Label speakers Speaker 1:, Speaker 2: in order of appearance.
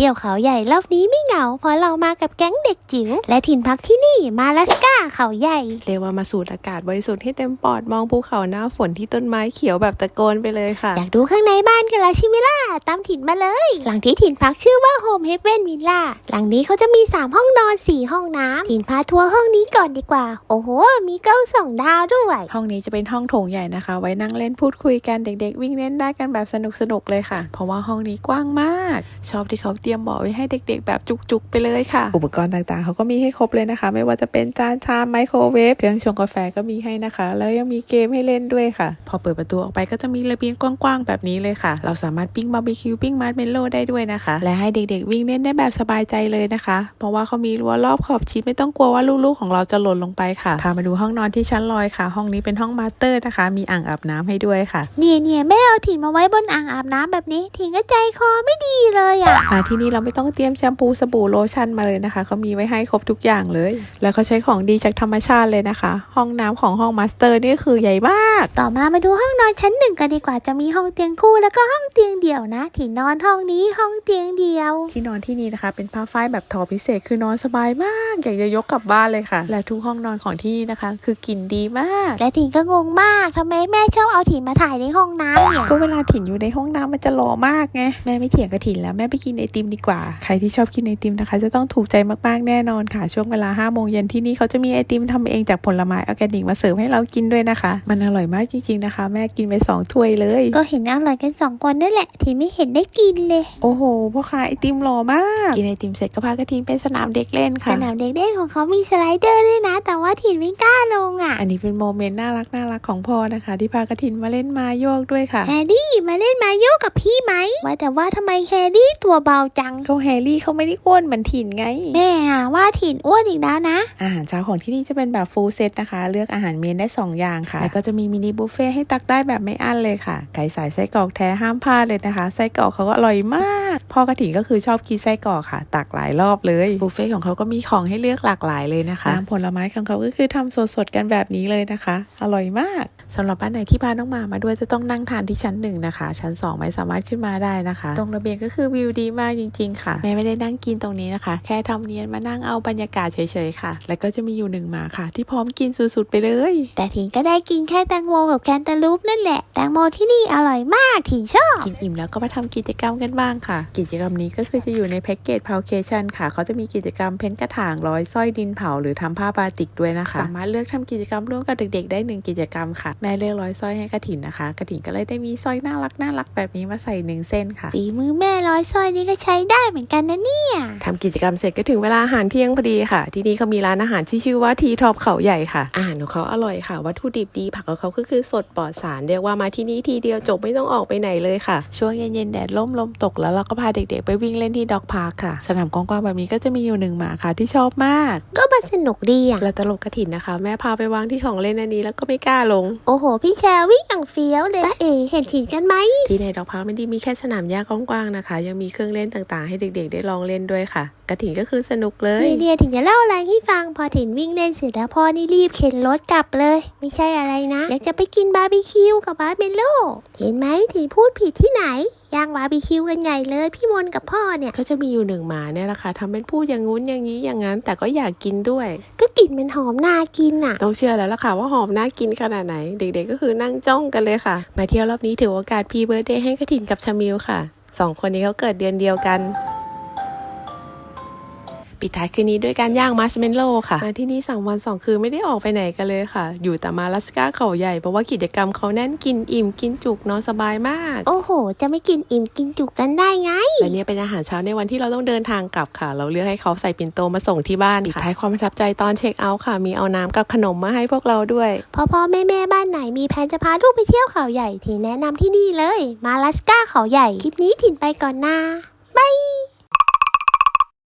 Speaker 1: เที่ยวเขาใหญ่รอบนี้ไม่เหงา เพราะเรามากับแก๊งเด็กจิ๋วและถิ่นพักที่นี่มาลาสกาเขาใหญ่
Speaker 2: เรียกว่ามาสูดอากาศบริสุทธิ์ให้เต็มปอดมองภูเขาหน้าฝนที่ต้นไม้เขียวแบบตะโกนไปเลยค่ะ
Speaker 1: อยากดูข้างในบ้านกันละใชิมิล่าตามถิ่นมาเลย หลังที่ถิ่นพักชื่อว่าโฮมเฮเว่นวิลล่าหลังนี้เขาจะมี 3 ห้องนอน 4 ห้องน้ำถิ่นพาทัวร์ห้องนี้ก่อนดีกว่า โอ้โห มีเก้าสองดาวด้วย
Speaker 2: ห้องนี้จะเป็นห้องโถงใหญ่นะคะ ไว้นั่งเล่นพูดคุยกันเด็ก ๆ วิ่งเล่นได้กันแบบสนุกๆเลยค่ะ เพราะว่าห้องนี้กว้างมาก ชอบที่เขาเตรียมเบาะไว้ให้เด็ก ๆ แบบจุกๆไปเลยค่ะ อุปกรณ์ต่างๆ เขาก็มีให้ครบเลยนะคะ ไม่ว่าจะเป็นจานชามไมโครเวฟเครื่องชงกาแฟก็มีให้นะคะ แล้วยังมีเกมให้เล่นด้วยค่ะ พอเปิดประตูออกไปก็จะมีระเบียงกว้างๆแบบนี้เลยค่ะ เราสามารถปิ้งบาร์บีคิวปิ้งมาร์ชเมลโล่ได้ด้วยนะคะ และให้เด็กๆ วิ่งเล่นได้แบบสบายใจเลยนะคะ เพราะว่าเขามีรั้วรอบขอบชิดไม่ต้องกลัวว่าลูกๆของเราจะหล่นลงไปค่ะพามาดูห้องนอนที่ชั้นลอยค่ะ ห้องนี้เป็นห้องมาสเตอร์นะคะ มีอ่างอาบน้ำให้ด้วยค่ะ
Speaker 1: เนี่ยเนี่ยแม่เอาถิ่นมาไว้บนอ่างอาบน้ำแบบนี้ถิ่นก็ใจคอไม่ดีเลยอะ
Speaker 2: มาที่นี่เราไม่ต้องเตรียมแชมพูสบู่โลชั่นมาเลยนะคะเขามีไว้ให้ครบทุกอย่างเลย แล้วเขาใช้ของดีจากธรรมชาติเลยนะคะ ห้องน้ำของห้องมาสเตอร์นี่คือใหญ่มาก
Speaker 1: ต่อมามาดูห้องนอนชั้นหนึ่งกันดีกว่าจะมีห้องเตียงคู่แล้วก็ห้องเตียงเดี่ยวนะถิ่นนอนห้องนี้ห้องเตียงเดียว
Speaker 2: ที่นอนที่นี่นะคะ เป็นผ้าฝ้ายแบบทอพิเศษคือนอนสบายมาก อยากจะยกกลับบ้านเลยค่ะ และทุกห้องนอนของที่นี่นะคะ คือกลิ่นดีมาก
Speaker 1: และถิ่นก็งงมากทำไมแม่ชอบเอาถิ่นมาถ่ายในห้องน้ำเนี่ย
Speaker 2: ก็เวลาถิ่นอยู่ในห้องน้ำมันจะหล่อมากไงแม่ไม่เถียงกับถิ่นแล้วแม่ไปกินไอติมดีกว่า ใครที่ชอบกินไอติมนะคะ จะต้องถูกใจมากๆแน่นอนค่ะ ช่วงเวลา5้าโมงเย็นที่นี่เขาจะมีไอติมทำเองจากผลไม้ออร์แกนิกมาเสิร์ฟให้เรากินด้วยนะคะ มันอร่อยมากจริงๆนะคะ แม่กินไปสองถ้วยเลย
Speaker 1: ก็เห็นอร่อยกันสองคนนั่นแหละถิ่นไม่เห็นได้กินเลย
Speaker 2: โอ้โหพ่อค้าไอติมหล่อมาก กินไอติมเสร็จก็พากระทิงไปสนามเด็กเล่น
Speaker 1: ส
Speaker 2: ค่ะ
Speaker 1: นามเด็กเล่นของเขามีสไลเดอร์ด้วยนะ แต่ว่าถิ่นไม่กล้าลงอะ
Speaker 2: อันนี้เป็นโมเมนต์น่ารักน่ารักของพ่อนะคะ ที่พากระทินมาเล่นมาโยกด้วยค่ะ
Speaker 1: แฮร์รี่มาเล่นมาโยกกับพี่ไหมว่าแต่ว่าทำไมแฮร์รี่ตัวเบาจัง
Speaker 2: ก็แฮร์รี่เขาไม่ได้อ้วนเหมือนถิ่นไง
Speaker 1: แม่อะว่าถิ่นอ้วนอีกแล้วนะ
Speaker 2: อาหารเช้าของที่นี่จะเป็นแบบฟูลเซตนะคะ เลือกอาหารเมนได้ 2 อย่างค่ะแล้วก็จะมีมินิบุฟเฟ่ให้ตักได้แบบไม่อั้นเลยค่ะไก่สายไส้กรอกแท้ห้ามพลาดเลยนะคะไส้กรอกเขาก็อร่อยมาก พ่อกระถิ่นก็คือชอบกินไส้กรอกค่ะ ตักหลายรอบเลยบุฟเฟ่ของเขาก็มีของให้เลือกหลากหลายเลยนะคะน้ำผลไม้ของเขาก็คือทำสดๆกันแบบนี้เลยนะคะ อร่อยมากสำหรับบ้านไหนที่พาน้องหมามาด้วยจะต้องนั่งทานที่ชั้นหนึ่งนะคะ ชั้นสองไม่สามารถขึ้นมาได้นะคะ ตรงระเบียงก็คือวิวดีมากจริง ๆ ค่ะแม่ไม่ได้นั่งกินตรงนี้นะคะ แค่ทำเนียนมานั่งเอาบรรยากาศเฉยๆค่ะ แล้วก็จะมีอยู่หนึ่งหมาค่ะ ที่พร้อมกินสุดๆไปเลย
Speaker 1: แต่ถิ่นก็ได้กินแค่แตงโมกับแคนตาลูปนั่นแหละแตงโมที่นี่อร่อยมากถิ่นชอบ
Speaker 2: กินอิ่มแล้วก็มาทำกิจกรรมกันบ้างค่ะกิจกรรมนี้ก็คือจะอยู่ในแพ็กเกจพาวเคชันค่ะ เขาจะมีกิจกรรมเพ้นกระถางร้อยสร้อยดินเผาหรือทำผ้าบาติกด้วยนะคะ สามารถเลือกทำกิจกรรมร่วมกับเด็กๆ ได้หนึ่งกิจกรรมค่ะ แม่เลือกร้อยสร้อยให้กระถินนะคะ กระถินก็เลยได้มีสร้อยน่ารักน่ารักแบบนี้มาใส่หนึ่งเส้นค่ะ
Speaker 1: ฝีมือแม่ร้อยสร้อยนี่ก็ใช้ได้เหมือนกันนะเนี่ย
Speaker 2: ทำกิจกรรมเสร็จก็ถึงเวลาอาหารเที่ยงพอดีค่ะ ที่นี่เขามีร้านอาหารที่ชื่อว่าทีท็อปเขาใหญ่ค่ะ อาหารของเขาอร่อยค่ะ วัตถุดิบดีผักของเขาก็คือสดปลอดสารเรียกว่ามาที่นี่ทีเดียวจบไม่ต้องออกไปไหนเลยค่ะ ช่วงเย็นๆแดดล่มลมตกแล้วเราก็พาเด็กๆ ไปวิ่งเล่นที่ด็อกพาร์คค่ะ สนามกว้างๆแบบนี้ก็จะมีอยู่หนึ่งหมาค่ะที่ชอบมาก
Speaker 1: ก็มาสนุกดีอะ
Speaker 2: และตลกกระถินนะคะ แม่พาไปวางที่ของเล่นอันนี้แล้วก็ไม่กล้าลง
Speaker 1: โอ้โห พี่แชร์วิ่งอย่างเฟี้ยวเลยตาเอ๋เห็นถิ่นกันไหม
Speaker 2: ที่ในด็อกพาร์คไม่ได้มีแค่สนามหญ้ากว้างๆนะคะ ยังมีเครื่องเล่นต่างๆ ให้เด็กๆ ได้ลองเล่นด้วยค่ะ กระถินก็คือสนุกเลย
Speaker 1: นี่เนี่ยถิ่นจะเล่าอะไรให้ฟังพอถิ่นวิ่งเล่นเสร็จแล้วพ่อนี่รีบเข็นรถกลับเลย ไม่ใช่อะไรนะอยากจะไปกินบาร์บีคิวกับบาร์เมโลเห็นไหมถิ่นพูดผิดที่ไหน ย่างบาร์บีคิวกันใหญ่เลย พี่มนต์กับพ่อเนี่ย
Speaker 2: ก็จะมีอยู่หนึ่งหมาเนี่ยแหละค่ะทำเป็นพูดอย่างงู้นอย่างนี้อย่างนั้น แต่ก็อยากกินด้วย
Speaker 1: ก็กลิ่นมันหอมน่ากินอะ
Speaker 2: ต้องเชื่อแล้วล่ะค่ะว่าหอมน่ากินขนาดไหน เด็กๆก็คือนั่งจ้องกันเลยค่ะ มาเที่ยวรอบนี้ถือโอกาสพีเบิร์ดเดย์ให้กระถินกับชามิลค่ะสองคนนี้เขาเกิดเดือนเดียวกัน ปิดท้ายคืนนี้ด้วยการย่างมาสเมนโลค่ะ มาที่นี่สามวันสองคืนไม่ได้ออกไปไหนกันเลยค่ะ อยู่แต่มาลาสกาเขาใหญ่เพราะว่ากิจกรรมเขาแน่นกินอิ่มกินจุกนอนสบายมาก
Speaker 1: โอ้โห จะไม่กินอิ่มกินจุกกันได้ไง
Speaker 2: และเนี่ยเป็นอาหารเช้าในวันที่เราต้องเดินทางกลับค่ะ เราเลือกให้เขาใส่ปิ่นโตมาส่งที่บ้านปิดท้ายความประทับใจตอนเช็คเอาท์ค่ะ มีเอาน้ำกับขนมมาให้พวกเราด้วย
Speaker 1: พ่อพ่อแม่แม่บ้านไหนมีแผนจะพาลูกไปเที่ยวเขาใหญ่ถิ่นแนะนำที่นี่เลย มาลาสกาเขาใหญ่คลิปนี้ถิ่นไปก่อนนะบาย